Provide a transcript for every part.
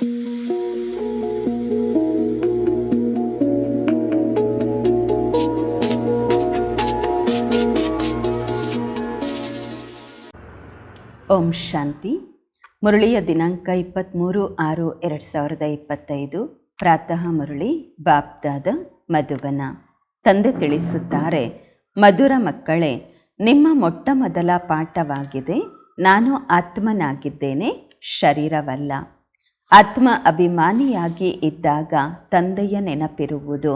ಓಂ ಶಾಂತಿ. ಮುರಳಿಯ ದಿನಾಂಕ ಇಪ್ಪತ್ತ್ಮೂರು ಆರು ಎರಡು ಸಾವಿರದ ಇಪ್ಪತ್ತೈದು. ಪ್ರಾತಃ ಮುರಳಿ ಬಾಪ್ದಾದ ಮಧುಬನ ತಂದೆ ತಿಳಿಸುತ್ತಾರೆ, ಮಧುರ ಮಕ್ಕಳೇ, ನಿಮ್ಮ ಮೊಟ್ಟ ಮೊದಲ ಪಾಠವಾಗಿದೆ. ನಾನು ಆತ್ಮನಾಗಿದ್ದೇನೆ, ಶರೀರವಲ್ಲ. ಆತ್ಮ ಅಭಿಮಾನಿಯಾಗಿ ಇದ್ದಾಗ ತಂದೆಯ ನೆನಪಿರುವುದು.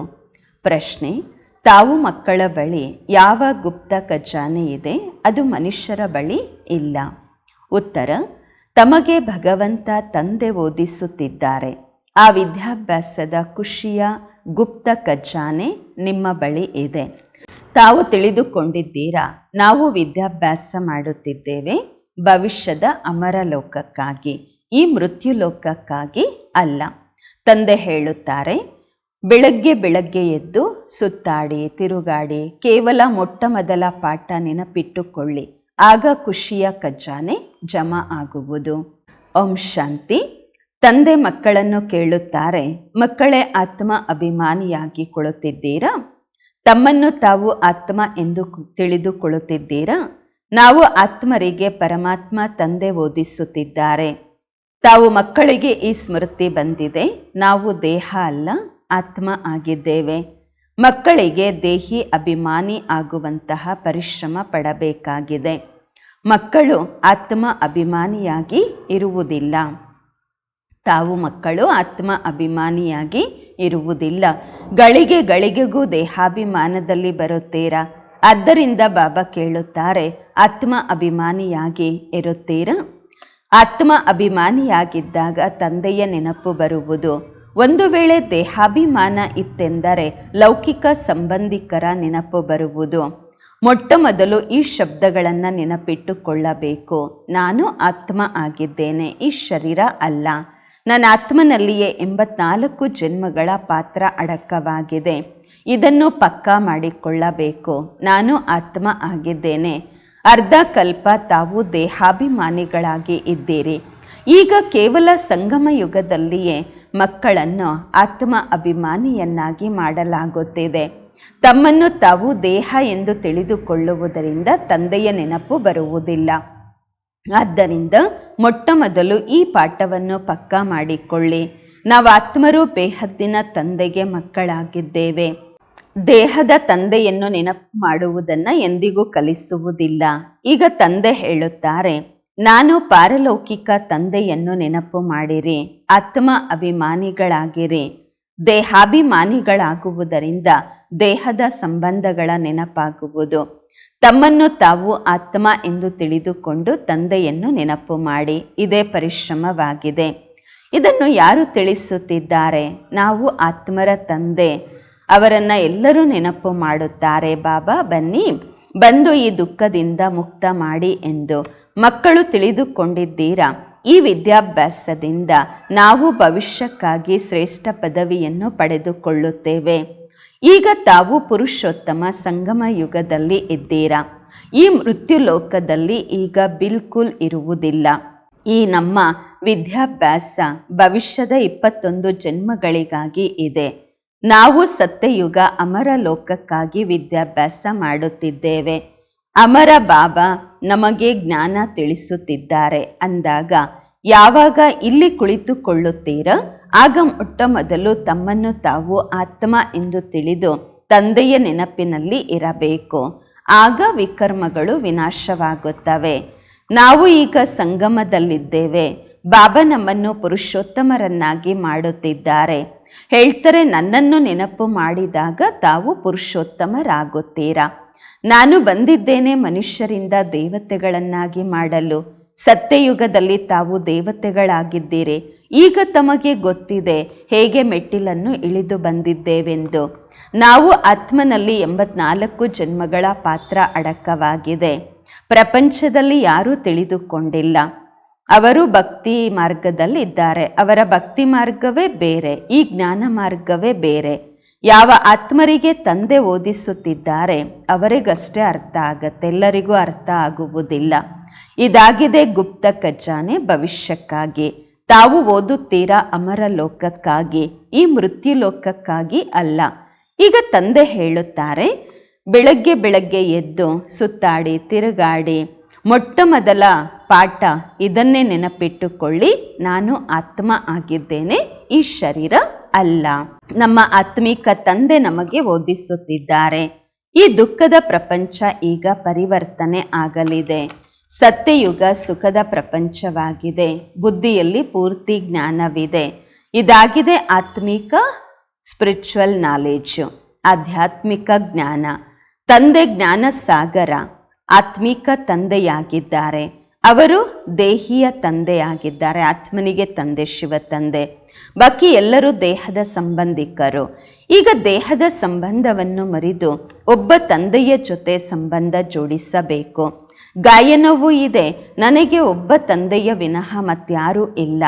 ಪ್ರಶ್ನೆ, ತಾವು ಮಕ್ಕಳ ಬಳಿ ಯಾವ ಗುಪ್ತ ಖಜಾನೆ ಇದೆ? ಅದು ಮನುಷ್ಯರ ಬಳಿ ಇಲ್ಲ. ಉತ್ತರ, ತಮಗೆ ಭಗವಂತ ತಂದೆ ಓದಿಸುತ್ತಿದ್ದಾರೆ. ಆ ವಿದ್ಯಾಭ್ಯಾಸದ ಖುಷಿಯ ಗುಪ್ತ ಖಜಾನೆ ನಿಮ್ಮ ಬಳಿ ಇದೆ. ತಾವು ತಿಳಿದುಕೊಂಡಿದ್ದೀರಾ, ನಾವು ವಿದ್ಯಾಭ್ಯಾಸ ಮಾಡುತ್ತಿದ್ದೇವೆ ಭವಿಷ್ಯದ ಅಮರ ಲೋಕಕ್ಕಾಗಿ ಈ ಮೃತ್ಯುಲೋಕಕ್ಕಾಗಿ ಅಲ್ಲ. ತಂದೆ ಹೇಳುತ್ತಾರೆ, ಬೆಳಗ್ಗೆ ಬೆಳಗ್ಗೆ ಎದ್ದು ಸುತ್ತಾಡಿ, ತಿರುಗಾಡಿ, ಕೇವಲ ಮೊಟ್ಟ ಮೊದಲ ಪಾಠ ನೆನಪಿಟ್ಟುಕೊಳ್ಳಿ. ಆಗ ಖುಷಿಯ ಖಜಾನೆ ಜಮಾ ಆಗುವುದು. ಓಂ ಶಾಂತಿ. ತಂದೆ ಮಕ್ಕಳನ್ನು ಕೇಳುತ್ತಾರೆ, ಮಕ್ಕಳೇ, ಆತ್ಮ ಅಭಿಮಾನಿಯಾಗಿ ಕೊಳುತ್ತಿದ್ದೀರಾ ತಮ್ಮನ್ನು ತಾವು ಆತ್ಮ ಎಂದು ತಿಳಿದುಕೊಳ್ಳುತ್ತಿದ್ದೀರಾ? ನಾವು ಆತ್ಮರಿಗೆ ಪರಮಾತ್ಮ ತಂದೆ ಓದಿಸುತ್ತಿದ್ದಾರೆ. ತಾವು ಮಕ್ಕಳಿಗೆ ಈ ಸ್ಮೃತಿ ಬಂದಿದೆ. ನಾವು ದೇಹ ಅಲ್ಲ, ಆತ್ಮ ಆಗಿದ್ದೇವೆ. ಮಕ್ಕಳಿಗೆ ದೇಹಿ ಅಭಿಮಾನಿ ಆಗುವಂತಹ ಪರಿಶ್ರಮ ಪಡಬೇಕಾಗಿದೆ. ಮಕ್ಕಳು ಆತ್ಮ ಅಭಿಮಾನಿಯಾಗಿ ಇರುವುದಿಲ್ಲ. ತಾವು ಮಕ್ಕಳು ಆತ್ಮ ಅಭಿಮಾನಿಯಾಗಿ ಇರುವುದಿಲ್ಲ. ಗಳಿಗೆ ಗಳಿಗೆಗೂ ದೇಹಾಭಿಮಾನದಲ್ಲಿ ಬರುತ್ತೀರಾ? ಆದ್ದರಿಂದ ಬಾಬಾ ಕೇಳುತ್ತಾರೆ, ಆತ್ಮ ಅಭಿಮಾನಿಯಾಗಿ ಇರುತ್ತೀರಾ? ಆತ್ಮ ಅಭಿಮಾನಿಯಾಗಿದ್ದಾಗ ತಂದೆಯ ನೆನಪು ಬರುವುದು, ಒಂದು ವೇಳೆ ದೇಹಾಭಿಮಾನ ಇತ್ತೆಂದರೆ ಲೌಕಿಕ ಸಂಬಂಧಿಕರ ನೆನಪು ಬರುವುದು. ಮೊಟ್ಟ ಮೊದಲು ಈ ಶಬ್ದಗಳನ್ನು ನೆನಪಿಟ್ಟುಕೊಳ್ಳಬೇಕು. ನಾನು ಆತ್ಮ ಆಗಿದ್ದೇನೆ, ಈ ಶರೀರ ಅಲ್ಲ. ನನ್ನ ಆತ್ಮನಲ್ಲಿಯೇ ಎಂಬತ್ನಾಲ್ಕು ಜನ್ಮಗಳ ಪಾತ್ರ ಅಡಕವಾಗಿದೆ. ಇದನ್ನು ಪಕ್ಕಾ ಮಾಡಿಕೊಳ್ಳಬೇಕು. ನಾನು ಆತ್ಮ ಆಗಿದ್ದೇನೆ. ಅರ್ಧ ಕಲ್ಪ ತಾವು ದೇಹಾಭಿಮಾನಿಗಳಾಗಿ ಇದ್ದೀರಿ. ಈಗ ಕೇವಲ ಸಂಗಮ ಯುಗದಲ್ಲಿಯೇ ಮಕ್ಕಳನ್ನು ಆತ್ಮ ಅಭಿಮಾನಿಯನ್ನಾಗಿ ಮಾಡಲಾಗುತ್ತಿದೆ. ತಮ್ಮನ್ನು ತಾವು ದೇಹ ಎಂದು ತಿಳಿದುಕೊಳ್ಳುವುದರಿಂದ ತಂದೆಯ ನೆನಪು ಬರುವುದಿಲ್ಲ. ಆದ್ದರಿಂದ ಮೊಟ್ಟ ಮೊದಲು ಈ ಪಾಠವನ್ನು ಪಕ್ಕಾ ಮಾಡಿಕೊಳ್ಳಿ. ನಾವು ಆತ್ಮರು ಬೇಹದ್ದಿನ ತಂದೆಗೆ ಮಕ್ಕಳಾಗಿದ್ದೇವೆ. ದೇಹದ ತಂದೆಯನ್ನು ನೆನಪು ಮಾಡುವುದನ್ನು ಎಂದಿಗೂ ಕಲಿಸುವುದಿಲ್ಲ. ಈಗ ತಂದೆ ಹೇಳುತ್ತಾರೆ, ನಾನು ಪಾರಲೌಕಿಕ ತಂದೆಯನ್ನು ನೆನಪು ಮಾಡಿರಿ, ಆತ್ಮ ಅಭಿಮಾನಿಗಳಾಗಿರಿ. ದೇಹಾಭಿಮಾನಿಗಳಾಗುವುದರಿಂದ ದೇಹದ ಸಂಬಂಧಗಳ ನೆನಪಾಗುವುದು. ತಮ್ಮನ್ನು ತಾವು ಆತ್ಮ ಎಂದು ತಿಳಿದುಕೊಂಡು ತಂದೆಯನ್ನು ನೆನಪು ಮಾಡಿ, ಇದೇ ಪರಿಶ್ರಮವಾಗಿದೆ. ಇದನ್ನು ಯಾರು ತಿಳಿಸುತ್ತಿದ್ದಾರೆ? ನಾವು ಆತ್ಮರ ತಂದೆ ಅವರನ್ನ ಎಲ್ಲರೂ ನೆನಪು ಮಾಡುತ್ತಾರೆ. ಬಾಬಾ, ಬನ್ನಿ. ಬಂದು ಈ ದುಃಖದಿಂದ ಮುಕ್ತ ಮಾಡಿ ಎಂದು ಮಕ್ಕಳು ತಿಳಿದುಕೊಂಡಿದ್ದೀರಾ? ಈ ವಿದ್ಯಾಭ್ಯಾಸದಿಂದ ನಾವು ಭವಿಷ್ಯಕ್ಕಾಗಿ ಶ್ರೇಷ್ಠ ಪದವಿಯನ್ನು ಪಡೆದುಕೊಳ್ಳುತ್ತೇವೆ. ಈಗ ತಾವು ಪುರುಷೋತ್ತಮ ಸಂಗಮ ಯುಗದಲ್ಲಿ ಇದ್ದೀರಾ? ಈ ಮೃತ್ಯು ಲೋಕದಲ್ಲಿ ಈಗ ಬಿಲ್ಕುಲ್ ಇರುವುದಿಲ್ಲ. ಈ ನಮ್ಮ ವಿದ್ಯಾಭ್ಯಾಸ ಭವಿಷ್ಯದ ಇಪ್ಪತ್ತೊಂದು ಜನ್ಮಗಳಿಗಾಗಿ ಇದೆ. ನಾವು ಸತ್ಯಯುಗ ಅಮರ ಲೋಕಕ್ಕಾಗಿ ವಿದ್ಯಾಭ್ಯಾಸ ಮಾಡುತ್ತಿದ್ದೇವೆ. ಅಮರ ಬಾಬಾ ನಮಗೆ ಜ್ಞಾನ ತಿಳಿಸುತ್ತಿದ್ದಾರೆ ಅಂದಾಗ, ಯಾವಾಗ ಇಲ್ಲಿ ಕುಳಿತುಕೊಳ್ಳುತ್ತೀರ, ಆಗ ಮೊಟ್ಟ ಮೊದಲು ತಮ್ಮನ್ನು ತಾವು ಆತ್ಮ ಎಂದು ತಿಳಿದು ತಂದೆಯ ನೆನಪಿನಲ್ಲಿ ಇರಬೇಕು. ಆಗ ವಿಕರ್ಮಗಳು ವಿನಾಶವಾಗುತ್ತವೆ. ನಾವು ಈಗ ಸಂಗಮದಲ್ಲಿದ್ದೇವೆ. ಬಾಬಾ ನಮ್ಮನ್ನು ಪುರುಷೋತ್ತಮರನ್ನಾಗಿ ಮಾಡುತ್ತಿದ್ದಾರೆ. ಹೇಳ್ತಾರೆ, ನನ್ನನ್ನು ನೆನಪು ಮಾಡಿದಾಗ ತಾವು ಪುರುಷೋತ್ತಮರಾಗುತ್ತೀರಾ? ನಾನು ಬಂದಿದ್ದೇನೆ ಮನುಷ್ಯರಿಂದ ದೇವತೆಗಳನ್ನಾಗಿ ಮಾಡಲು. ಸತ್ಯಯುಗದಲ್ಲಿ ತಾವು ದೇವತೆಗಳಾಗಿದ್ದೀರಿ. ಈಗ ತಮಗೆ ಗೊತ್ತಿದೆ ಹೇಗೆ ಮೆಟ್ಟಿಲನ್ನು ಇಳಿದು ಬಂದಿದ್ದೇವೆಂದು. ನಾವು ಆತ್ಮನಲ್ಲಿ ಎಂಬತ್ನಾಲ್ಕು ಜನ್ಮಗಳ ಪಾತ್ರ ಅಡಕವಾಗಿದೆ. ಪ್ರಪಂಚದಲ್ಲಿ ಯಾರೂ ತಿಳಿದುಕೊಂಡಿಲ್ಲ. ಅವರು ಭಕ್ತಿ ಮಾರ್ಗದಲ್ಲಿದ್ದಾರೆ. ಅವರ ಭಕ್ತಿ ಮಾರ್ಗವೇ ಬೇರೆ, ಈ ಜ್ಞಾನ ಮಾರ್ಗವೇ ಬೇರೆ. ಯಾವ ಆತ್ಮರಿಗೆ ತಂದೆ ಓದಿಸುತ್ತಿದ್ದಾರೆ, ಅವರಿಗಷ್ಟೇ ಅರ್ಥ ಆಗತ್ತೆ, ಎಲ್ಲರಿಗೂ ಅರ್ಥ ಆಗುವುದಿಲ್ಲ. ಇದಾಗಿದೆ ಗುಪ್ತ ಖಜಾನೆ ಭವಿಷ್ಯಕ್ಕಾಗಿ. ತಾವು ಓದುತ್ತೀರಾ ಅಮರ ಲೋಕಕ್ಕಾಗಿ ಈ ಮೃತ್ಯು ಲೋಕಕ್ಕಾಗಿ ಅಲ್ಲ. ಈಗ ತಂದೆ ಹೇಳುತ್ತಾರೆ, ಬೆಳಗ್ಗೆ ಬೆಳಗ್ಗೆ ಎದ್ದು ಸುತ್ತಾಡಿ, ತಿರುಗಾಡಿ ಮೊಟ್ಟ ಮೊದಲ ಪಾಠ ಇದನ್ನೇ ನೆನಪಿಟ್ಟುಕೊಳ್ಳಿ. ನಾನು ಆತ್ಮ ಆಗಿದ್ದೇನೆ, ಈ ಶರೀರ ಅಲ್ಲ. ನಮ್ಮ ಆತ್ಮಿಕ ತಂದೆ ನಮಗೆ ಓದಿಸುತ್ತಿದ್ದಾರೆ. ಈ ದುಃಖದ ಪ್ರಪಂಚ ಈಗ ಪರಿವರ್ತನೆ ಆಗಲಿದೆ. ಸತ್ಯಯುಗ ಸುಖದ ಪ್ರಪಂಚವಾಗಿದೆ. ಬುದ್ಧಿಯಲ್ಲಿ ಪೂರ್ತಿ ಜ್ಞಾನವಿದೆ. ಇದಾಗಿದೆ ಆತ್ಮಿಕ ಸ್ಪಿರಿಚುವಲ್ ನಾಲೆಡ್ಜು ಆಧ್ಯಾತ್ಮಿಕ ಜ್ಞಾನ. ತಂದೆ ಜ್ಞಾನ ಸಾಗರ. ಆತ್ಮಿಕ ತಂದೆಯಾಗಿದ್ದಾರೆ. ಅವರು ದೇಹಿಯ ತಂದೆಯಾಗಿದ್ದಾರೆ. ಆತ್ಮನಿಗೆ ತಂದೆ, ಶಿವ ತಂದೆ. ಬಾಕಿ ಎಲ್ಲರೂ ದೇಹದ ಸಂಬಂಧಿಕರು. ಈಗ ದೇಹದ ಸಂಬಂಧವನ್ನು ಮರಿದು ಒಬ್ಬ ತಂದೆಯ ಜೊತೆ ಸಂಬಂಧ ಜೋಡಿಸಬೇಕು. ಗಾಯನವೂ ಇದೆ. ನನಗೆ ಒಬ್ಬ ತಂದೆಯ ವಿನಃ ಮತ್ಯಾರೂ ಇಲ್ಲ.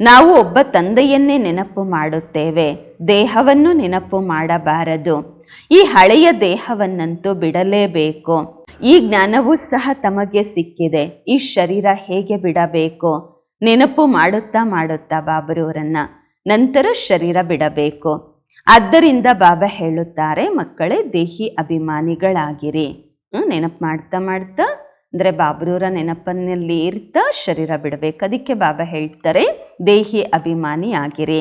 ನಾವು ಒಬ್ಬ ತಂದೆಯನ್ನೇ ನೆನಪು ಮಾಡುತ್ತೇವೆ. ದೇಹವನ್ನು ನೆನಪು ಮಾಡಬಾರದು. ಈ ಹಳೆಯ ದೇಹವನ್ನಂತೂ ಬಿಡಲೇಬೇಕು. ಈ ಜ್ಞಾನವೂ ಸಹ ತಮಗೆ ಸಿಕ್ಕಿದೆ. ಈ ಶರೀರ ಹೇಗೆ ಬಿಡಬೇಕು? ನೆನಪು ಮಾಡುತ್ತಾ ಮಾಡುತ್ತಾ ಬಾಬರವರನ್ನ ನಂತರ ಶರೀರ ಬಿಡಬೇಕು. ಆದ್ದರಿಂದ ಬಾಬಾ ಹೇಳುತ್ತಾರೆ, ಮಕ್ಕಳೇ, ದೇಹಿ ಅಭಿಮಾನಿಗಳಾಗಿರಿ. ನೆನಪು ಮಾಡ್ತಾ ಮಾಡ್ತಾ, ಅಂದರೆ ಬಾಬ್ರೂರ ನೆನಪನ್ನಲ್ಲಿ ಇರ್ತಾ ಶರೀರ ಬಿಡಬೇಕು. ಅದಕ್ಕೆ ಬಾಬಾ ಹೇಳ್ತಾರೆ, ದೇಹಿ ಅಭಿಮಾನಿ ಆಗಿರಿ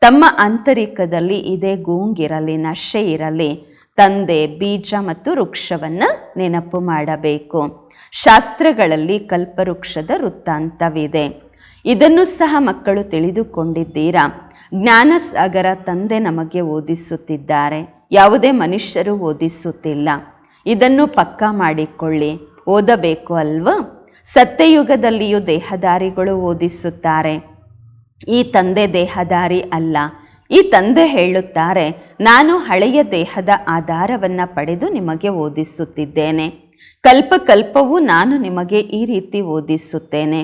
ತಮ್ಮ ಆಂತರಿಕದಲ್ಲಿ ಇದೇ ಗೂಂಗಿರಲಿ, ನಶೆ ಇರಲಿ ತಂದೆ, ಬೀಜ ಮತ್ತು ವೃಕ್ಷವನ್ನು ನೆನಪು ಮಾಡಬೇಕು. ಶಾಸ್ತ್ರಗಳಲ್ಲಿ ಕಲ್ಪವೃಕ್ಷದ ವೃತ್ತಾಂತವಿದೆ. ಇದನ್ನು ಸಹ ಮಕ್ಕಳು ತಿಳಿದುಕೊಂಡಿದ್ದೀರಾ? ಜ್ಞಾನ ಸಾಗರ ತಂದೆ ನಮಗೆ ಓದಿಸುತ್ತಿದ್ದಾರೆ. ಯಾವುದೇ ಮನುಷ್ಯರು ಓದಿಸುತ್ತಿಲ್ಲ. ಇದನ್ನು ಪಕ್ಕಾ ಮಾಡಿಕೊಳ್ಳಿ. ಓದಬೇಕು ಅಲ್ವಾ? ಸತ್ಯಯುಗದಲ್ಲಿಯೂ ದೇಹದಾರಿಗಳು ಓದಿಸುತ್ತಾರೆ. ಈ ತಂದೆ ದೇಹದಾರಿ ಅಲ್ಲ. ಈ ತಂದೆ ಹೇಳುತ್ತಾರೆ, ನಾನು ಹಳೆಯ ದೇಹದ ಆಧಾರವನ್ನು ಪಡೆದು ನಿಮಗೆ ಓದಿಸುತ್ತಿದ್ದೇನೆ. ಕಲ್ಪ ಕಲ್ಪವೂ ನಾನು ನಿಮಗೆ ಈ ರೀತಿ ಓದಿಸುತ್ತೇನೆ.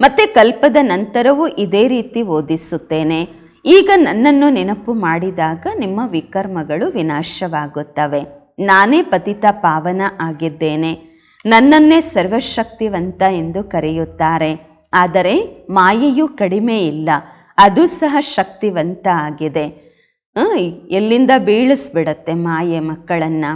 ಮತ್ತೆ ಕಲ್ಪದ ನಂತರವೂ ಇದೇ ರೀತಿ ಓದಿಸುತ್ತೇನೆ. ಈಗ ನನ್ನನ್ನು ನೆನಪು ಮಾಡಿದಾಗ ನಿಮ್ಮ ವಿಕರ್ಮಗಳು ವಿನಾಶವಾಗುತ್ತವೆ. ನಾನೇ ಪತಿತ ಪಾವನ ಆಗಿದ್ದೇನೆ. ನನ್ನನ್ನೇ ಸರ್ವಶಕ್ತಿವಂತ ಎಂದು ಕರೆಯುತ್ತಾರೆ. ಆದರೆ ಮಾಯೆಯೂ ಕಡಿಮೆ ಇಲ್ಲ. ಅದು ಸಹ ಶಕ್ತಿವಂತ ಆಗಿದೆ. ಎಲ್ಲಿಂದ ಬೀಳಿಸ್ಬಿಡತ್ತೆ ಮಾಯೆ ಮಕ್ಕಳನ್ನು?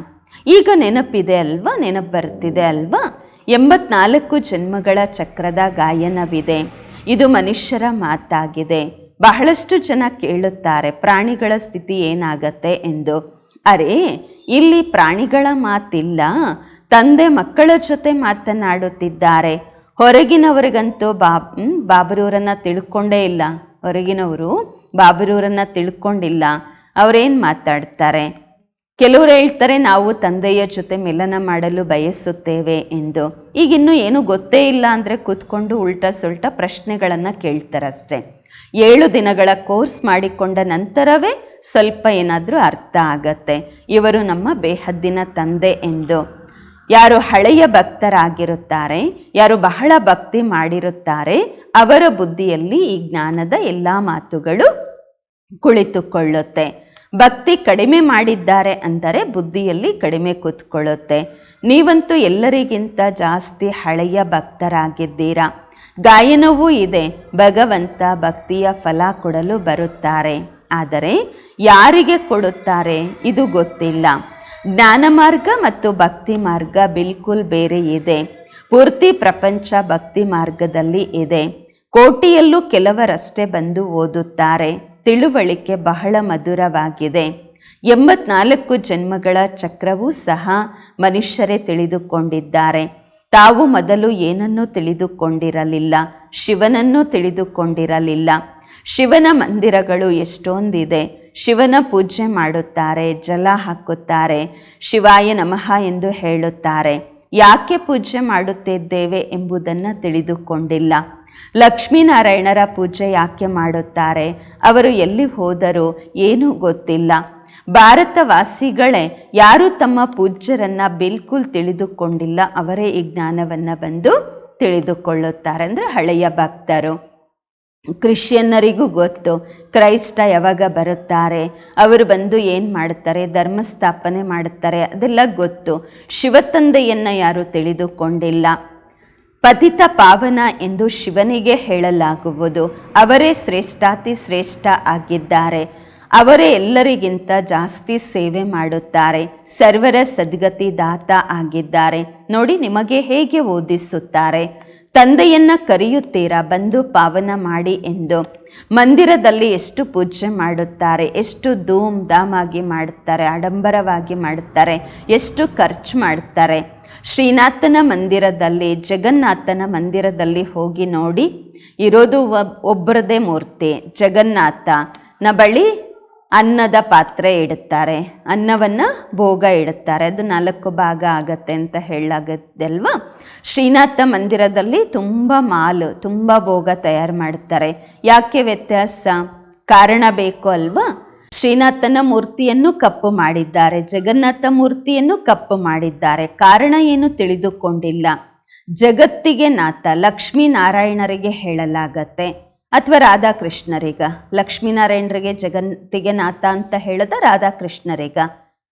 ಈಗ ನೆನಪಿದೆ ಅಲ್ವಾ? ನೆನಪು ಬರ್ತಿದೆ ಅಲ್ವಾ? ಎಂಬತ್ನಾಲ್ಕು ಜನ್ಮಗಳ ಚಕ್ರದ ಗಾಯನವಿದೆ. ಇದು ಮನುಷ್ಯರ ಮಾತಾಗಿದೆ. ಬಹಳಷ್ಟು ಜನ ಕೇಳುತ್ತಾರೆ, ಪ್ರಾಣಿಗಳ ಸ್ಥಿತಿ ಏನಾಗತ್ತೆ ಎಂದು. ಅರೆ, ಇಲ್ಲಿ ಪ್ರಾಣಿಗಳ ಮಾತಿಲ್ಲ. ತಂದೆ ಮಕ್ಕಳ ಜೊತೆ ಮಾತನಾಡುತ್ತಿದ್ದಾರೆ. ಹೊರಗಿನವರಿಗಂತೂ ಬಾಬ್ ಬಾಬರೂರನ್ನು ತಿಳ್ಕೊಂಡೇ ಇಲ್ಲ. ಹೊರಗಿನವರು ಬಾಬರೂರನ್ನ ತಿಳ್ಕೊಂಡಿಲ್ಲ. ಅವರೇನು ಮಾತಾಡ್ತಾರೆ? ಕೆಲವರು ಹೇಳ್ತಾರೆ, ನಾವು ತಂದೆಯ ಜೊತೆ ಮಿಲನ ಮಾಡಲು ಬಯಸುತ್ತೇವೆ ಎಂದು. ಈಗಿನ್ನೂ ಏನು ಗೊತ್ತೇ ಇಲ್ಲ ಅಂದರೆ ಕೂತ್ಕೊಂಡು ಉಲ್ಟಾ ಸುಲ್ಟ ಪ್ರಶ್ನೆಗಳನ್ನು ಕೇಳ್ತಾರಷ್ಟೆ. ಏಳು ದಿನಗಳ ಕೋರ್ಸ್ ಮಾಡಿಕೊಂಡ ನಂತರವೇ ಸ್ವಲ್ಪ ಏನಾದರೂ ಅರ್ಥ ಆಗತ್ತೆ. ಇವರು ನಮ್ಮ ಬೇಹದ್ದಿನ ತಂದೆ ಎಂದು. ಯಾರು ಹಳೆಯ ಭಕ್ತರಾಗಿರುತ್ತಾರೆ, ಯಾರು ಬಹಳ ಭಕ್ತಿ ಮಾಡಿರುತ್ತಾರೆ ಅವರ ಬುದ್ಧಿಯಲ್ಲಿ ಈ ಜ್ಞಾನದ ಎಲ್ಲ ಮಾತುಗಳು ಕುಳಿತುಕೊಳ್ಳುತ್ತೆ. ಭಕ್ತಿ ಕಡಿಮೆ ಮಾಡಿದ್ದಾರೆ ಅಂದರೆ ಬುದ್ಧಿಯಲ್ಲಿ ಕಡಿಮೆ ಕೂತ್ಕೊಳ್ಳುತ್ತೆ. ನೀವಂತೂ ಎಲ್ಲರಿಗಿಂತ ಜಾಸ್ತಿ ಹಳೆಯ ಭಕ್ತರಾಗಿದ್ದೀರಾ? ಗಾಯನವೂ ಇದೆ, ಭಗವಂತ ಭಕ್ತಿಯ ಫಲ ಕೊಡಲು ಬರುತ್ತಾರೆ. ಆದರೆ ಯಾರಿಗೆ ಕೊಡುತ್ತಾರೆ? ಇದು ಗೊತ್ತಿಲ್ಲ. ಜ್ಞಾನ ಮಾರ್ಗ ಮತ್ತು ಭಕ್ತಿ ಮಾರ್ಗ ಬಿಲ್ಕುಲ್ ಬೇರೆ ಇದೆ. ಪೂರ್ತಿ ಪ್ರಪಂಚ ಭಕ್ತಿ ಮಾರ್ಗದಲ್ಲಿ ಇದೆ. ಕೋಟಿಯಲ್ಲೂ ಕೆಲವರಷ್ಟೇ ಬಂದು ಓದುತ್ತಾರೆ. ತಿಳುವಳಿಕೆ ಬಹಳ ಮಧುರವಾಗಿದೆ. ಎಂಬತ್ನಾಲ್ಕು ಜನ್ಮಗಳ ಚಕ್ರವೂ ಸಹ ಮನುಷ್ಯರೇ ತಿಳಿದುಕೊಂಡಿದ್ದಾರೆ. ತಾವು ಮೊದಲು ಏನನ್ನೂ ತಿಳಿದುಕೊಂಡಿರಲಿಲ್ಲ, ಶಿವನನ್ನು ತಿಳಿದುಕೊಂಡಿರಲಿಲ್ಲ. ಶಿವನ ಮಂದಿರಗಳು ಎಷ್ಟೊಂದಿದೆ. ಶಿವನ ಪೂಜೆ ಮಾಡುತ್ತಾರೆ, ಜಲ ಹಾಕುತ್ತಾರೆ, ಶಿವಾಯ ನಮಃ ಎಂದು ಹೇಳುತ್ತಾರೆ. ಯಾಕೆ ಪೂಜೆ ಮಾಡುತ್ತಿದ್ದೇವೆ ಎಂಬುದನ್ನು ತಿಳಿದುಕೊಂಡಿಲ್ಲ. ಲಕ್ಷ್ಮೀನಾರಾಯಣರ ಪೂಜೆ ಯಾಕೆ ಮಾಡುತ್ತಾರೆ? ಅವರು ಎಲ್ಲಿ ಹೋದರು ಏನೂ ಗೊತ್ತಿಲ್ಲ. ಭಾರತವಾಸಿಗಳೇ, ಯಾರು ತಮ್ಮ ಪೂಜ್ಯರನ್ನು ಬಿಲ್ಕುಲ್ ತಿಳಿದುಕೊಂಡಿಲ್ಲ. ಅವರೇ ಈ ಜ್ಞಾನವನ್ನು ಬಂದು ತಿಳಿದುಕೊಳ್ಳುತ್ತಾರೆ. ಅಂದರೆ ಹಳೆಯ ಭಕ್ತರು. ಕ್ರಿಶ್ಚಿಯನ್ನರಿಗೂ ಗೊತ್ತು. ಕ್ರೈಸ್ತ ಯಾವಾಗ ಬರುತ್ತಾರೆ? ಅವರು ಬಂದು ಏನು ಮಾಡುತ್ತಾರೆ ಧರ್ಮಸ್ಥಾಪನೆ ಮಾಡುತ್ತಾರೆ ಅದೆಲ್ಲ ಗೊತ್ತು. ಶಿವತಂದೆಯನ್ನು ಯಾರೂ ತಿಳಿದುಕೊಂಡಿಲ್ಲ. ಪತಿತ ಪಾವನ ಎಂದು ಶಿವನಿಗೆ ಹೇಳಲಾಗುವುದು. ಅವರೇ ಶ್ರೇಷ್ಠಾತಿ ಶ್ರೇಷ್ಠ ಆಗಿದ್ದಾರೆ. ಅವರೇ ಎಲ್ಲರಿಗಿಂತ ಜಾಸ್ತಿ ಸೇವೆ ಮಾಡುತ್ತಾರೆ. ಸರ್ವರ ಸದ್ಗತಿ ದಾತ ಆಗಿದ್ದಾರೆ. ನೋಡಿ ನಿಮಗೆ ಹೇಗೆ ಓದಿಸುತ್ತಾರೆ? ತಂದೆಯನ್ನ ಕರೆಯುತ್ತೀರಾ? ಬಂದು ಪಾವನ ಮಾಡಿ ಎಂದು. ಮಂದಿರದಲ್ಲಿ ಎಷ್ಟು ಪೂಜೆ ಮಾಡುತ್ತಾರೆ? ಎಷ್ಟು ಧೂಮ್ ಧಾಮ್ ಮಾಡುತ್ತಾರೆ? ಆಡಂಬರವಾಗಿ ಮಾಡುತ್ತಾರೆ? ಎಷ್ಟು ಖರ್ಚು ಮಾಡ್ತಾರೆ ಶ್ರೀನಾಥನ ಮಂದಿರದಲ್ಲಿ, ಜಗನ್ನಾಥನ ಮಂದಿರದಲ್ಲಿ ಹೋಗಿ ನೋಡಿ. ಇರೋದು ಒಬ್ ಒಬ್ಬರದೇ ಮೂರ್ತಿ, ಜಗನ್ನಾಥ. ನ ಬಳಿ ಅನ್ನದ ಪಾತ್ರೆ ಇಡುತ್ತಾರೆ. ಅನ್ನವನ್ನು ಭೋಗ ಇಡುತ್ತಾರೆ. ಅದು ನಾಲ್ಕು ಭಾಗ ಆಗತ್ತೆ ಅಂತ ಹೇಳಾಗತ್ತೆ ಅಲ್ವಾ ಶ್ರೀನಾಥ ಮಂದಿರದಲ್ಲಿ ತುಂಬ ಮಾಲು, ತುಂಬ ಭೋಗ ತಯಾರು ಮಾಡ್ತಾರೆ. ಯಾಕೆ ವ್ಯತ್ಯಾಸ? ಕಾರಣ ಬೇಕು ಅಲ್ವಾ? ಶ್ರೀನಾಥನ ಮೂರ್ತಿಯನ್ನು ಕಪ್ಪು ಮಾಡಿದ್ದಾರೆ, ಜಗನ್ನಾಥ ಮೂರ್ತಿಯನ್ನು ಕಪ್ಪು ಮಾಡಿದ್ದಾರೆ. ಕಾರಣ ಏನು ತಿಳಿದುಕೊಂಡಿಲ್ಲ. ಜಗತ್ತಿಗೆ ನಾಥ ಲಕ್ಷ್ಮೀನಾರಾಯಣರಿಗೆ ಹೇಳಲಾಗತ್ತೆ. ಅಥವಾ ರಾಧಾಕೃಷ್ಣರಿಗ? ಲಕ್ಷ್ಮೀನಾರಾಯಣರಿಗೆ ಜಗತ್ತಿಗೆ ನಾಥ ಅಂತ ಹೇಳದ ರಾಧಾಕೃಷ್ಣರಿಗ?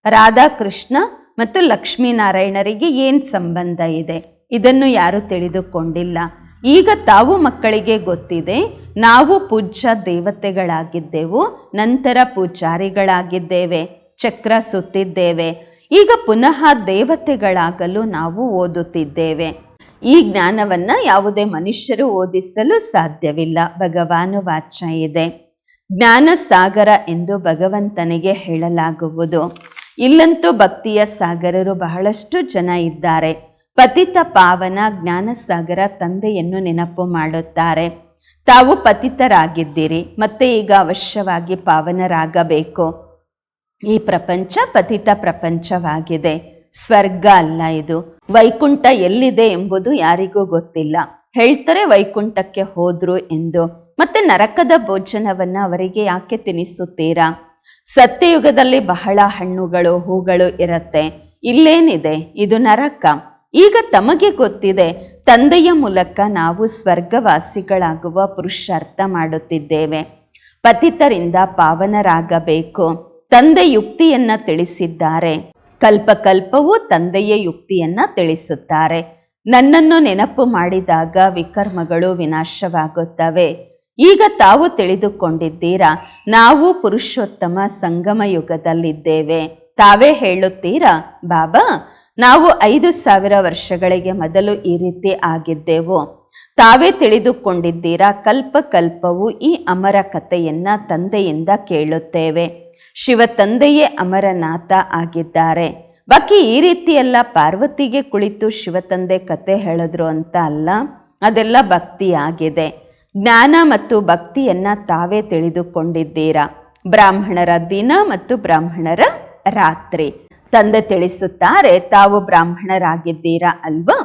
ರಾಧಾಕೃಷ್ಣ ಮತ್ತು ಲಕ್ಷ್ಮೀನಾರಾಯಣರಿಗೆ ಏನು ಸಂಬಂಧ ಇದೆ? ಇದನ್ನು ಯಾರು ತಿಳಿದುಕೊಂಡಿಲ್ಲ. ಈಗ ತಾವು ಮಕ್ಕಳಿಗೆ ಗೊತ್ತಿದೆ, ನಾವು ಪೂಜ್ಯ ದೇವತೆಗಳಾಗಿದ್ದೆವು, ನಂತರ ಪೂಜಾರಿಗಳಾಗಿದ್ದೇವೆ, ಚಕ್ರ ಸುತ್ತಿದ್ದೇವೆ. ಈಗ ಪುನಃ ದೇವತೆಗಳಾಗಲು ನಾವು ಓದುತ್ತಿದ್ದೇವೆ. ಈ ಜ್ಞಾನವನ್ನು ಯಾವುದೇ ಮನುಷ್ಯರು ಓದಿಸಲು ಸಾಧ್ಯವಿಲ್ಲ. ಭಗವಾನು ವಾಚ ಇದೆ. ಜ್ಞಾನ ಸಾಗರ ಎಂದು ಭಗವಂತನಿಗೆ ಹೇಳಲಾಗುವುದು. ಇಲ್ಲಂತೂ ಭಕ್ತಿಯ ಸಾಗರರು ಬಹಳಷ್ಟು ಜನ ಇದ್ದಾರೆ. ಪತಿತ ಪಾವನ ಜ್ಞಾನಸಾಗರ ತಂದೆಯನ್ನು ನೆನಪು ಮಾಡುತ್ತಾರೆ. ತಾವು ಪತಿತರಾಗಿದ್ದೀರಿ, ಮತ್ತೆ ಈಗ ಅವಶ್ಯವಾಗಿ ಪಾವನರಾಗಬೇಕು. ಈ ಪ್ರಪಂಚ ಪತಿತ ಪ್ರಪಂಚವಾಗಿದೆ. ಸ್ವರ್ಗ ಅಲ್ಲ ಇದು. ವೈಕುಂಠ ಎಲ್ಲಿದೆ ಎಂಬುದು ಯಾರಿಗೂ ಗೊತ್ತಿಲ್ಲ. ಹೇಳ್ತಾರೆ ವೈಕುಂಠಕ್ಕೆ ಹೋದ್ರು ಎಂದು. ಮತ್ತೆ ನರಕದ ಭೋಜನವನ್ನ ಅವರಿಗೆ ಯಾಕೆ ತಿನ್ನಿಸುತ್ತೀರಾ ಸತ್ಯಯುಗದಲ್ಲಿ ಬಹಳ ಹಣ್ಣುಗಳು, ಹೂಗಳು ಇರತ್ತೆ. ಇಲ್ಲೇನಿದೆ? ಇದು ನರಕ. ಈಗ ತಮಗೆ ಗೊತ್ತಿದೆ, ತಂದೆಯ ಮೂಲಕ ನಾವು ಸ್ವರ್ಗವಾಸಿಗಳಾಗುವ ಪುರುಷಾರ್ಥ ಮಾಡುತ್ತಿದ್ದೇವೆ. ಪತಿತರಿಂದ ಪಾವನರಾಗಬೇಕು. ತಂದೆ ಯುಕ್ತಿಯನ್ನ ತಿಳಿಸಿದ್ದಾರೆ. ಕಲ್ಪಕಲ್ಪವೂ ತಂದೆಯ ಯುಕ್ತಿಯನ್ನ ತಿಳಿಸುತ್ತಾರೆ. ನನ್ನನ್ನು ನೆನಪು ಮಾಡಿದಾಗ ವಿಕರ್ಮಗಳು ವಿನಾಶವಾಗುತ್ತವೆ. ಈಗ ತಾವು ತಿಳಿದುಕೊಂಡಿದ್ದೀರಾ, ನಾವು ಪುರುಷೋತ್ತಮ ಸಂಗಮ ಯುಗದಲ್ಲಿದ್ದೇವೆ ತಾವೇ ಹೇಳುತ್ತೀರಾ, ಬಾಬಾ ನಾವು ಐದು ಸಾವಿರ ವರ್ಷಗಳಿಗೆ ಮೊದಲು ಈ ರೀತಿ ಆಗಿದ್ದೆವು. ತಾವೇ ತಿಳಿದುಕೊಂಡಿದ್ದೀರಾ? ಕಲ್ಪ ಕಲ್ಪವು ಈ ಅಮರ ಕಥೆಯನ್ನ ತಂದೆಯಿಂದ ಕೇಳುತ್ತೇವೆ. ಶಿವ ತಂದೆಯೇ ಅಮರನಾಥ ಆಗಿದ್ದಾರೆ. ಬಾಕಿ ಈ ರೀತಿಯೆಲ್ಲ ಪಾರ್ವತಿಗೆ ಕುಳಿತು ಶಿವತಂದೆ ಕತೆ ಹೇಳಿದ್ರು ಅಂತ ಅಲ್ಲ, ಅದೆಲ್ಲ ಭಕ್ತಿ ಆಗಿದೆ ಜ್ಞಾನ ಮತ್ತು ಭಕ್ತಿಯನ್ನ ತಾವೇ ತಿಳಿದುಕೊಂಡಿದ್ದೀರಾ? ಬ್ರಾಹ್ಮಣರ ದಿನ ಮತ್ತು ಬ್ರಾಹ್ಮಣರ ರಾತ್ರಿ. ತಂದೆ ತಿಳಿಸುತ್ತಾರೆ, ತಾವು ಬ್ರಾಹ್ಮಣರಾಗಿದ್ದೀರಾ ಅಲ್ವಾ?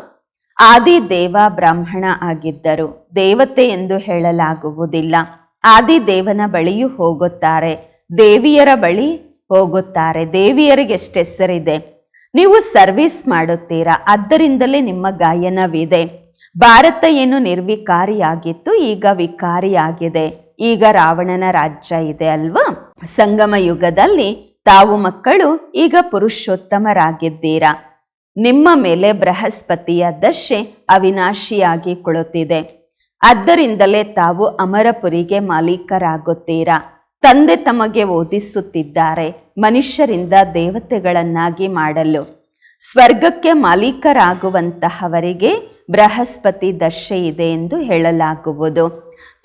ಆದಿ ದೇವ ಬ್ರಾಹ್ಮಣ ಆಗಿದ್ದರು. ದೇವತೆ ಎಂದು ಹೇಳಲಾಗುವುದಿಲ್ಲ. ಆದಿ ದೇವನ ಬಳಿಯೂ ಹೋಗುತ್ತಾರೆ. ದೇವಿಯರ ಬಳಿ ಹೋಗುತ್ತಾರೆ. ದೇವಿಯರಿಗೆ ಎಷ್ಟು ಹೆಸರಿದೆ ನೀವು ಸರ್ವಿಸ್ ಮಾಡುತ್ತೀರಾ? ಆದ್ದರಿಂದಲೇ ನಿಮ್ಮ ಗಾಯನವಿದೆ. ಭಾರತ ಏನು ನಿರ್ವಿಕಾರಿಯಾಗಿತ್ತು, ಈಗ ವಿಕಾರಿಯಾಗಿದೆ. ಈಗ ರಾವಣನ ರಾಜ್ಯ ಇದೆ ಅಲ್ವಾ? ಸಂಗಮ ಯುಗದಲ್ಲಿ ತಾವು ಮಕ್ಕಳು ಈಗ ಪುರುಷೋತ್ತಮರಾಗಿದ್ದೀರಾ? ನಿಮ್ಮ ಮೇಲೆ ಬೃಹಸ್ಪತಿಯ ದಶೆ ಅವಿನಾಶಿಯಾಗಿ ಕೊಳುತ್ತಿದೆ ಆದ್ದರಿಂದಲೇ ತಾವು ಅಮರಪುರಿಗೆ ಮಾಲೀಕರಾಗುತ್ತೀರಾ? ತಂದೆ ತಮಗೆ ಓದಿಸುತ್ತಿದ್ದಾರೆ, ಮನುಷ್ಯರಿಂದ ದೇವತೆಗಳನ್ನಾಗಿ ಮಾಡಲು. ಸ್ವರ್ಗಕ್ಕೆ ಮಾಲೀಕರಾಗುವಂತಹವರಿಗೆ ಬೃಹಸ್ಪತಿ ದಶೆ ಇದೆ ಎಂದು ಹೇಳಲಾಗುವುದು.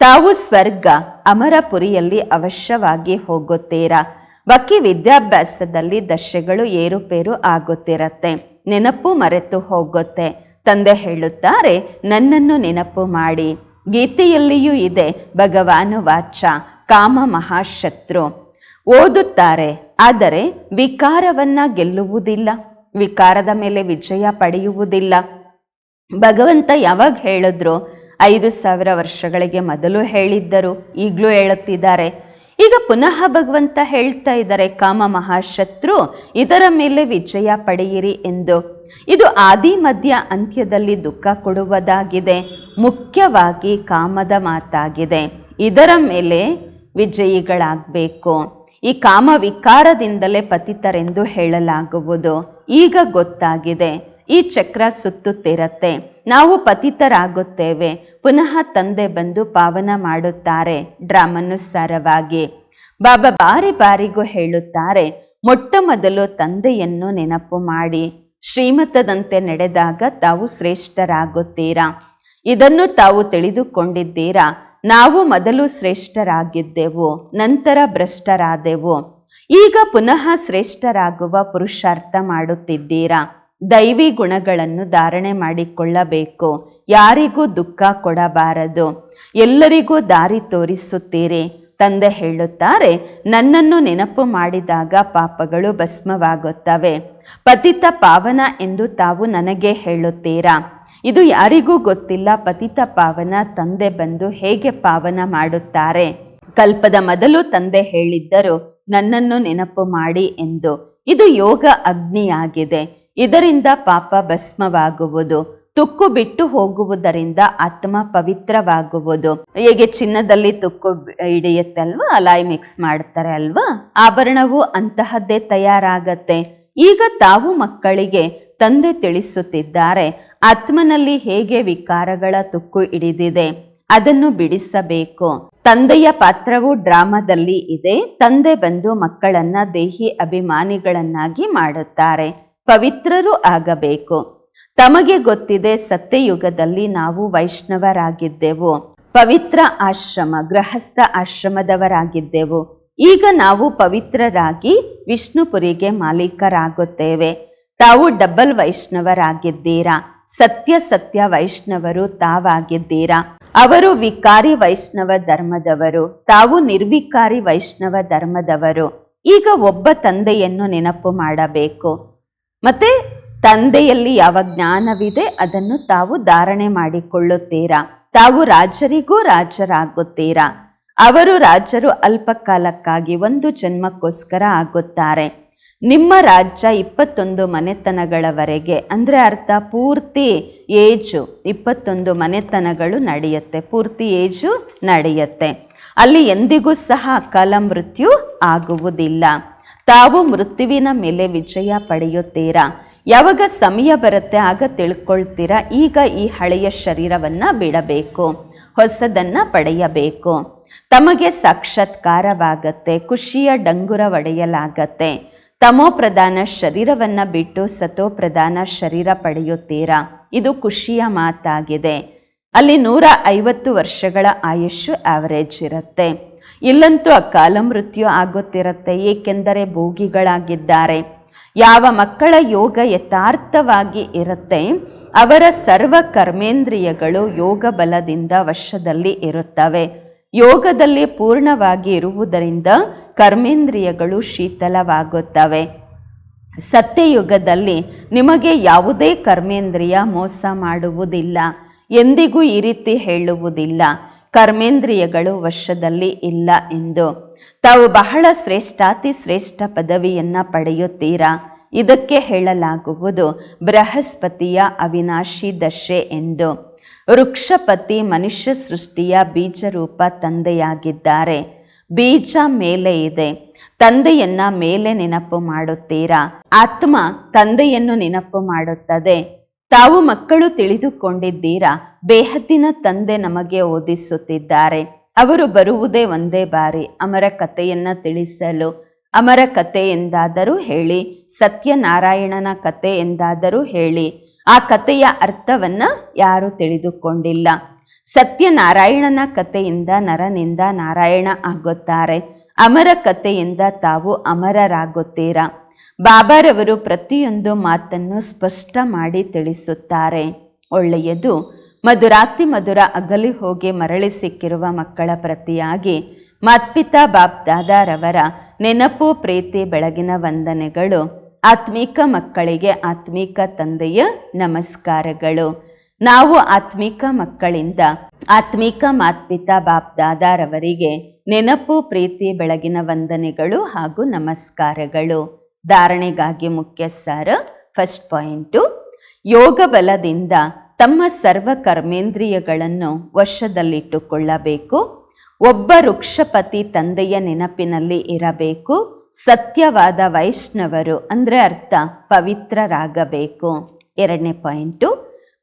ತಾವು ಸ್ವರ್ಗ ಅಮರಪುರಿಯಲ್ಲಿ ಅವಶ್ಯವಾಗಿ ಹೋಗುತ್ತೀರಾ? ಬಾಕಿ ವಿದ್ಯಾಭ್ಯಾಸದಲ್ಲಿ ದಶೆಗಳು ಏರುಪೇರು ಆಗುತ್ತಿರತ್ತೆ. ನೆನಪು ಮರೆತು ಹೋಗುತ್ತೆ. ತಂದೆ ಹೇಳುತ್ತಾರೆ, ನನ್ನನ್ನು ನೆನಪು ಮಾಡಿ. ಗೀತೆಯಲ್ಲಿಯೂ ಇದೆ, ಭಗವಾನು ವಾಚ, ಕಾಮ ಮಹಾಶತ್ರು. ಓದುತ್ತಾರೆ, ಆದರೆ ವಿಕಾರವನ್ನ ಗೆಲ್ಲುವುದಿಲ್ಲ. ವಿಕಾರದ ಮೇಲೆ ವಿಜಯ ಪಡೆಯುವುದಿಲ್ಲ. ಭಗವಂತ ಯಾವಾಗ ಹೇಳಿದ್ರು? ಐದು ಸಾವಿರ ವರ್ಷಗಳಿಗೆ ಮೊದಲು ಹೇಳಿದ್ದರು. ಈಗಲೂ ಹೇಳುತ್ತಿದ್ದಾರೆ. ಈಗ ಪುನಃ ಭಗವಂತ ಹೇಳ್ತಾ ಇದ್ದಾರೆ, ಕಾಮ ಮಹಾಶತ್ರು, ಇದರ ಮೇಲೆ ವಿಜಯ ಪಡೆಯಿರಿ ಎಂದು. ಇದು ಆದಿ ಮಧ್ಯ ಅಂತ್ಯದಲ್ಲಿ ದುಃಖ ಕೊಡುವುದಾಗಿದೆ, ಮುಖ್ಯವಾಗಿ ಕಾಮದ ಮಾತಾಗಿದೆ. ಇದರ ಮೇಲೆ ವಿಜಯಿಗಳಾಗಬೇಕು. ಈ ಕಾಮ ವಿಕಾರದಿಂದಲೇ ಪತಿತರೆಂದು ಹೇಳಲಾಗುವುದು. ಈಗ ಗೊತ್ತಾಗಿದೆ ಈ ಚಕ್ರ ಸುತ್ತುತ್ತಿರತ್ತೆ. ನಾವು ಪತಿತರಾಗುತ್ತೇವೆ. ಪುನಃ ತಂದೆ ಬಂದು ಪಾವನ ಮಾಡುತ್ತಾರೆ ಡ್ರಾಮನುಸಾರವಾಗಿ ಬಾಬಾ ಬಾರಿ ಬಾರಿಗೂ ಹೇಳುತ್ತಾರೆ, ಮೊಟ್ಟ ಮೊದಲು ತಂದೆಯನ್ನು ನೆನಪು ಮಾಡಿ. ಶ್ರೀಮತದಂತೆ ನಡೆದಾಗ ತಾವು ಶ್ರೇಷ್ಠರಾಗುತ್ತೀರಾ? ಇದನ್ನು ತಾವು ತಿಳಿದುಕೊಂಡಿದ್ದೀರಾ? ನಾವು ಮೊದಲು ಶ್ರೇಷ್ಠರಾಗಿದ್ದೆವು, ನಂತರ ಭ್ರಷ್ಟರಾದೆವು. ಈಗ ಪುನಃ ಶ್ರೇಷ್ಠರಾಗುವ ಪುರುಷಾರ್ಥ ಮಾಡುತ್ತಿದ್ದೀರಾ? ದೈವಿ ಗುಣಗಳನ್ನು ಧಾರಣೆ ಮಾಡಿಕೊಳ್ಳಬೇಕು. ಯಾರಿಗೂ ದುಃಖ ಕೊಡಬಾರದು. ಎಲ್ಲರಿಗೂ ದಾರಿ ತೋರಿಸುತ್ತೀರಿ. ತಂದೆ ಹೇಳುತ್ತಾರೆ, ನನ್ನನ್ನು ನೆನಪು ಮಾಡಿದಾಗ ಪಾಪಗಳು ಭಸ್ಮವಾಗುತ್ತವೆ. ಪತಿತ ಪಾವನ ಎಂದು ತಾವು ನನಗೆ ಹೇಳುತ್ತೀರಾ? ಇದು ಯಾರಿಗೂ ಗೊತ್ತಿಲ್ಲ, ಪತಿತ ಪಾವನ ತಂದೆ ಬಂದು ಹೇಗೆ ಪಾವನ ಮಾಡುತ್ತಾರೆ? ಕಲ್ಪದ ಮೊದಲು ತಂದೆ ಹೇಳಿದ್ದರು, ನನ್ನನ್ನು ನೆನಪು ಮಾಡಿ ಎಂದು. ಇದು ಯೋಗ ಅಗ್ನಿಯಾಗಿದೆ. ಇದರಿಂದ ಪಾಪ ಭಸ್ಮವಾಗುವುದು, ತುಕ್ಕು ಬಿಟ್ಟು ಹೋಗುವುದರಿಂದ ಆತ್ಮ ಪವಿತ್ರವಾಗುವುದು. ಹೇಗೆ ಚಿನ್ನದಲ್ಲಿ ತುಕ್ಕು ಬಿ- ಹಿಡಿಯುತ್ತೆ ಅಲ್ವಾ ಅಲಾಯ್ ಮಿಕ್ಸ್ ಮಾಡ್ತಾರೆ ಅಲ್ವಾ? ಆಭರಣವು ಅಂತಹದ್ದೇ ತಯಾರಾಗತ್ತೆ. ಈಗ ತಾವು ಮಕ್ಕಳಿಗೆ ತಂದೆ ತಿಳಿಸುತ್ತಿದ್ದಾರೆ, ಆತ್ಮನಲ್ಲಿ ಹೇಗೆ ವಿಕಾರಗಳ ತುಕ್ಕು ಹಿಡಿದಿದೆ ಅದನ್ನು ಬಿಡಿಸಬೇಕು. ತಂದೆಯ ಪಾತ್ರವು ಡ್ರಾಮಾದಲ್ಲಿ ಇದೆ, ತಂದೆ ಬಂದು ಮಕ್ಕಳನ್ನ ದೇಹಿ ಅಭಿಮಾನಿಗಳನ್ನಾಗಿ ಮಾಡುತ್ತಾರೆ. ಪವಿತ್ರರು ಆಗಬೇಕು. ತಮಗೆ ಗೊತ್ತಿದೆ ಸತ್ಯಯುಗದಲ್ಲಿ ನಾವು ವೈಷ್ಣವರಾಗಿದ್ದೆವು. ಪವಿತ್ರ ಆಶ್ರಮ, ಗೃಹಸ್ಥ ಆಶ್ರಮದವರಾಗಿದ್ದೆವು. ಈಗ ನಾವು ಪವಿತ್ರರಾಗಿ ವಿಷ್ಣುಪುರಿಗೆ ಮಾಲೀಕರಾಗುತ್ತೇವೆ. ತಾವು ಡಬಲ್ ವೈಷ್ಣವರಾಗಿದ್ದೀರಾ? ಸತ್ಯ ಸತ್ಯ ವೈಷ್ಣವರು ತಾವಾಗಿದ್ದೀರಾ? ಅವರು ವಿಕಾರಿ ವೈಷ್ಣವ ಧರ್ಮದವರು, ತಾವು ನಿರ್ವಿಕಾರಿ ವೈಷ್ಣವ ಧರ್ಮದವರು. ಈಗ ಒಬ್ಬ ತಂದೆಯನ್ನು ನೆನಪು ಮಾಡಬೇಕು. ಮತ್ತೆ ತಂದೆಯಲ್ಲಿ ಯಾವ ಜ್ಞಾನವಿದೆ ಅದನ್ನು ತಾವು ಧಾರಣೆ ಮಾಡಿಕೊಳ್ಳುತ್ತೀರಾ? ತಾವು ರಾಜರಿಗೂ ರಾಜರಾಗುತ್ತೀರಾ? ಅವರು ರಾಜರು ಅಲ್ಪ ಕಾಲಕ್ಕಾಗಿ ಒಂದು ಜನ್ಮಕ್ಕೋಸ್ಕರ ಆಗುತ್ತಾರೆ. ನಿಮ್ಮ ರಾಜ್ಯ ಇಪ್ಪತ್ತೊಂದು ಮನೆತನಗಳವರೆಗೆ, ಅಂದರೆ ಅರ್ಥ ಪೂರ್ತಿ ಏಜು ಇಪ್ಪತ್ತೊಂದು ಮನೆತನಗಳು ನಡೆಯುತ್ತೆ, ಪೂರ್ತಿ ಏಜು ನಡೆಯುತ್ತೆ. ಅಲ್ಲಿ ಎಂದಿಗೂ ಸಹ ಅಕಾಲ ಮೃತ್ಯು ಆಗುವುದಿಲ್ಲ. ತಾವು ಮೃತ್ಯುವಿನ ಮೇಲೆ ವಿಜಯ ಪಡೆಯುತ್ತೀರಾ? ಯಾವಾಗ ಸಮಯ ಬರುತ್ತೆ ಆಗ ತಿಳ್ಕೊಳ್ತೀರಾ? ಈಗ ಈ ಹಳೆಯ ಶರೀರವನ್ನು ಬಿಡಬೇಕು, ಹೊಸದನ್ನು ಪಡೆಯಬೇಕು. ತಮಗೆ ಸಾಕ್ಷಾತ್ಕಾರವಾಗತ್ತೆ, ಖುಷಿಯ ಡಂಗುರ ಒಡೆಯಲಾಗತ್ತೆ. ತಮೋ ಪ್ರಧಾನ ಶರೀರವನ್ನ ಬಿಟ್ಟು ಸತೋ ಪ್ರಧಾನ ಶರೀರ ಪಡೆಯುತ್ತೀರಾ? ಇದು ಖುಷಿಯ ಮಾತಾಗಿದೆ. ಅಲ್ಲಿ ನೂರ ಐವತ್ತು ವರ್ಷಗಳ ಆಯುಷು ಆವರೇಜ್ ಇರುತ್ತೆ. ಇಲ್ಲಂತೂ ಅಕಾಲ ಮೃತ್ಯು ಆಗುತ್ತಿರುತ್ತೆ, ಏಕೆಂದರೆ ಭೋಗಿಗಳಾಗಿದ್ದಾರೆ. ಯಾವ ಮಕ್ಕಳ ಯೋಗ ಯಥಾರ್ಥವಾಗಿ ಇರುತ್ತೆ, ಅವರ ಸರ್ವ ಕರ್ಮೇಂದ್ರಿಯಗಳು ಯೋಗ ಬಲದಿಂದ ವಶದಲ್ಲಿ ಇರುತ್ತವೆ. ಯೋಗದಲ್ಲಿ ಪೂರ್ಣವಾಗಿ ಇರುವುದರಿಂದ ಕರ್ಮೇಂದ್ರಿಯಗಳು ಶೀತಲವಾಗುತ್ತವೆ. ಸತ್ಯಯುಗದಲ್ಲಿ ನಿಮಗೆ ಯಾವುದೇ ಕರ್ಮೇಂದ್ರಿಯ ಮೋಸ ಮಾಡುವುದಿಲ್ಲ, ಎಂದಿಗೂ ಈ ರೀತಿ ಹೇಳುವುದಿಲ್ಲ. ಕರ್ಮೇಂದ್ರಿಯಗಳು ವಶದಲ್ಲಿ ಇಲ್ಲ ಎಂದು. ತಾವು ಬಹಳ ಶ್ರೇಷ್ಠಾತಿ ಶ್ರೇಷ್ಠ ಪದವಿಯನ್ನು ಪಡೆಯುತ್ತೀರಾ? ಇದಕ್ಕೆ ಹೇಳಲಾಗುವುದು, ಬೃಹಸ್ಪತಿಯ ಅವಿನಾಶಿ ದಶೆ ಎಂದು. ವೃಕ್ಷಪತಿ ಮನುಷ್ಯ ಸೃಷ್ಟಿಯ ಬೀಜರೂಪ ತಂದೆಯಾಗಿದ್ದಾರೆ. ಬೀಜ ಮೇಲೆ ಇದೆ. ತಂದೆಯನ್ನ ಮೇಲೆ ನೆನಪು ಮಾಡುತ್ತೀರಾ? ಆತ್ಮ ತಂದೆಯನ್ನು ನೆನಪು ಮಾಡುತ್ತದೆ. ತಾವು ಮಕ್ಕಳು ತಿಳಿದುಕೊಂಡಿದ್ದೀರಾ? ಬೇಹದ್ದಿನ ತಂದೆ ನಮಗೆ ಓದಿಸುತ್ತಿದ್ದಾರೆ. ಅವರು ಬರುವುದೇ ಒಂದೇ ಬಾರಿ. ಅಮರ ಕಥೆಯನ್ನ ತಿಳಿಸಲು. ಅಮರ ಕಥೆ ಎಂದಾದರೂ ಹೇಳಿ. ಸತ್ಯನಾರಾಯಣನ ಕಥೆ ಎಂದಾದರೂ ಹೇಳಿ. ಆ ಕಥೆಯ ಅರ್ಥವನ್ನ ಯಾರು ತಿಳಿದುಕೊಂಡಿಲ್ಲ. ಸತ್ಯನಾರಾಯಣನ ಕಥೆಯಿಂದ ನರನಿಂದ ನಾರಾಯಣ ಆಗುತ್ತಾರೆ. ಅಮರ ಕಥೆಯಿಂದ ತಾವು ಅಮರರಾಗುತ್ತೀರಾ? ಬಾಬಾರವರು ಪ್ರತಿಯೊಂದು ಮಾತನ್ನು ಸ್ಪಷ್ಟ ಮಾಡಿ ತಿಳಿಸುತ್ತಾರೆ. ಒಳ್ಳೆಯದು, ಮಧುರಾತಿ ಮಧುರ ಅಗಲಿ ಹೋಗಿ ಮರಳಿ ಸಿಕ್ಕಿರುವ ಮಕ್ಕಳ ಪ್ರತಿಯಾಗಿ ಮಾತ್ಪಿತಾ ಬಾಪ್ ದಾದಾರವರ ನೆನಪು, ಪ್ರೀತಿ, ಬೆಳಗಿನ ವಂದನೆಗಳು, ಆತ್ಮೀಕ ಮಕ್ಕಳಿಗೆ ಆತ್ಮೀಕ ತಂದೆಯ ನಮಸ್ಕಾರಗಳು. ನಾವು ಆತ್ಮೀಕ ಮಕ್ಕಳಿಂದ ಆತ್ಮೀಕ ಮಾತ್ಪಿತಾ ಬಾಪ್ ದಾದಾರವರಿಗೆ ನೆನಪು, ಪ್ರೀತಿ, ಬೆಳಗಿನ ವಂದನೆಗಳು ಹಾಗೂ ನಮಸ್ಕಾರಗಳು. ಧಾರಣೆಗಾಗಿ ಮುಖ್ಯ ಸಾರ ಫಸ್ಟ್ ಪಾಯಿಂಟು ಯೋಗ ಬಲದಿಂದ ತಮ್ಮ ಸರ್ವ ಕರ್ಮೇಂದ್ರಿಯಗಳನ್ನು ವಶದಲ್ಲಿಟ್ಟುಕೊಳ್ಳಬೇಕು. ಒಬ್ಬ ವೃಕ್ಷಪತಿ ತಂದೆಯ ನೆನಪಿನಲ್ಲಿ ಇರಬೇಕು. ಸತ್ಯವಾದ ವೈಷ್ಣವರು ಅಂದರೆ ಅರ್ಥ ಪವಿತ್ರರಾಗಬೇಕು. ಎರಡನೇ ಪಾಯಿಂಟು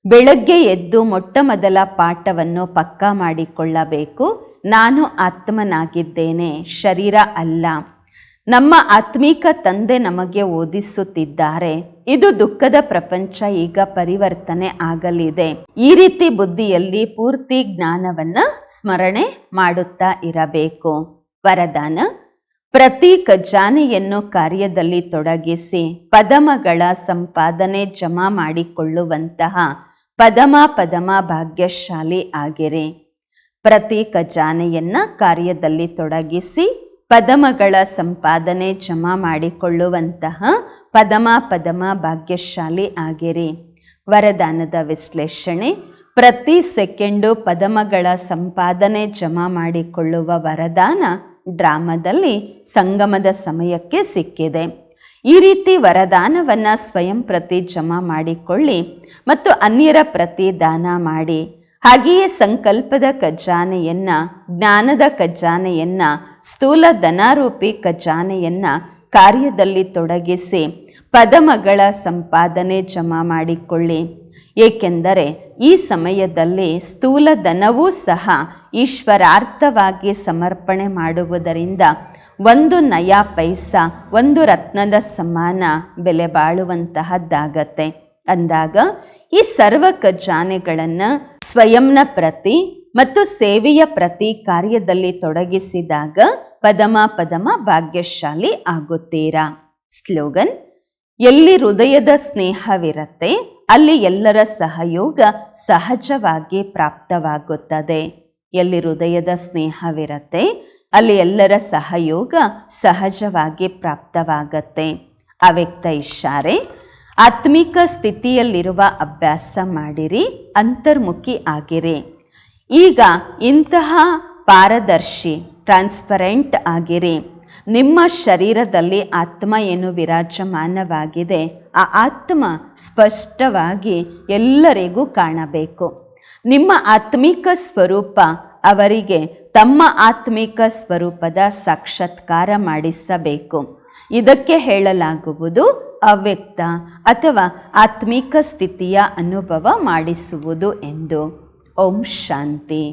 ಬೆಳಗ್ಗೆ ಎದ್ದು ಮೊಟ್ಟ ಮೊದಲ ಪಾಠವನ್ನು ಪಕ್ಕಾ ಮಾಡಿಕೊಳ್ಳಬೇಕು. ನಾನು ಆತ್ಮನಾಗಿದ್ದೇನೆ, ಶರೀರ ಅಲ್ಲ. ನಮ್ಮ ಆತ್ಮೀಕ ತಂದೆ ನಮಗೆ ಓದಿಸುತ್ತಿದ್ದಾರೆ. ಇದು ದುಃಖದ ಪ್ರಪಂಚ, ಈಗ ಪರಿವರ್ತನೆ ಆಗಲಿದೆ. ಈ ರೀತಿ ಬುದ್ಧಿಯಲ್ಲಿ ಪೂರ್ತಿ ಜ್ಞಾನವನ್ನ ಸ್ಮರಣೆ ಮಾಡುತ್ತಾ ಇರಬೇಕು. ವರದಾನ ಪ್ರತಿ ಖಜಾನೆಯನ್ನು ಕಾರ್ಯದಲ್ಲಿ ತೊಡಗಿಸಿ ಪದಮಗಳ ಸಂಪಾದನೆ ಜಮಾ ಮಾಡಿಕೊಳ್ಳುವಂತಹ ಪದಮ ಪದಮ ಭಾಗ್ಯಶಾಲಿ ಆಗಿರಿ. ಪ್ರತಿ ಖಜಾನೆಯನ್ನ ಕಾರ್ಯದಲ್ಲಿ ತೊಡಗಿಸಿ ಪದಮಗಳ ಸಂಪಾದನೆ ಜಮಾ ಮಾಡಿಕೊಳ್ಳುವಂತಹ ಪದಮ ಪದಮ ಭಾಗ್ಯಶಾಲಿ ಆಗಿರಿ. ವರದಾನದ ವಿಶ್ಲೇಷಣೆ, ಪ್ರತಿ ಸೆಕೆಂಡು ಪದಮಗಳ ಸಂಪಾದನೆ ಜಮಾ ಮಾಡಿಕೊಳ್ಳುವ ವರದಾನ ಡ್ರಾಮದಲ್ಲಿ ಸಂಗಮದ ಸಮಯಕ್ಕೆ ಸಿಕ್ಕಿದೆ. ಈ ರೀತಿ ವರದಾನವನ್ನು ಸ್ವಯಂ ಪ್ರತಿ ಜಮಾ ಮಾಡಿಕೊಳ್ಳಿ ಮತ್ತು ಅನ್ಯರ ಪ್ರತಿ ದಾನ ಮಾಡಿ. ಹಾಗೆಯೇ ಸಂಕಲ್ಪದ ಖಜಾನೆಯನ್ನು, ಜ್ಞಾನದ ಖಜಾನೆಯನ್ನ ಸ್ಥೂಲ ಧನಾರೂಪಿ ಖಜಾನೆಯನ್ನ ಕಾರ್ಯದಲ್ಲಿ ತೊಡಗಿಸಿ ಪದಮಗಳ ಸಂಪಾದನೆ ಜಮಾ ಮಾಡಿಕೊಳ್ಳಿ. ಏಕೆಂದರೆ ಈ ಸಮಯದಲ್ಲಿ ಸ್ಥೂಲ ಧನವೂ ಸಹ ಈಶ್ವರಾರ್ಥವಾಗಿ ಸಮರ್ಪಣೆ ಮಾಡುವುದರಿಂದ ಒಂದು ನಯ ಪೈಸಾ, ಒಂದು ರತ್ನದ ಸಮಾನ ಬೆಲೆ ಬಾಳುವಂತಹದ್ದಾಗತ್ತೆ. ಅಂದಾಗ ಈ ಸರ್ವ ಖಜಾನೆಗಳನ್ನು ಸ್ವಯಂನ ಪ್ರತಿ ಮತ್ತು ಸೇವೆಯ ಪ್ರತಿ ಕಾರ್ಯದಲ್ಲಿ ತೊಡಗಿಸಿದಾಗ ಪದಮ ಪದಮ ಭಾಗ್ಯಶಾಲಿ ಆಗುತ್ತೀರಾ? ಸ್ಲೋಗನ್, ಎಲ್ಲಿ ಹೃದಯದ ಸ್ನೇಹವಿರತ್ತೆ, ಅಲ್ಲಿ ಎಲ್ಲರ ಸಹಯೋಗ ಸಹಜವಾಗಿ ಪ್ರಾಪ್ತವಾಗುತ್ತದೆ. ಎಲ್ಲಿ ಹೃದಯದ ಸ್ನೇಹವಿರುತ್ತೆ, ಅಲ್ಲಿ ಎಲ್ಲರ ಸಹಯೋಗ ಸಹಜವಾಗಿ ಪ್ರಾಪ್ತವಾಗತ್ತೆ. ಅವ್ಯಕ್ತ ಇಶಾರೆ ಆತ್ಮಿಕ ಸ್ಥಿತಿಯಲ್ಲಿರುವ ಅಭ್ಯಾಸ ಮಾಡಿರಿ, ಅಂತರ್ಮುಖಿ ಆಗಿರಿ. ಈಗ ಇಂತಹ ಪಾರದರ್ಶಿ ಟ್ರಾನ್ಸ್ಪರೆಂಟ್ ಆಗಿರಿ. ನಿಮ್ಮ ಶರೀರದಲ್ಲಿ ಆತ್ಮ ಏನು ವಿರಾಜಮಾನವಾಗಿದೆ, ಆ ಆತ್ಮ ಸ್ಪಷ್ಟವಾಗಿ ಎಲ್ಲರಿಗೂ ಕಾಣಬೇಕು. ನಿಮ್ಮ ಆತ್ಮಿಕ ಸ್ವರೂಪ ಅವರಿಗೆ ತಮ್ಮ ಆತ್ಮಿಕ ಸ್ವರೂಪದ ಸಾಕ್ಷಾತ್ಕಾರ ಮಾಡಿಸಬೇಕು. ಇದಕ್ಕೆ ಹೇಳಲಾಗುವುದು ಅವ್ಯಕ್ತ ಅಥವಾ ಆತ್ಮಿಕ ಸ್ಥಿತಿಯ ಅನುಭವ ಮಾಡಿಸುವುದು ಎಂದು. ಓಂ ಶಾಂತಿ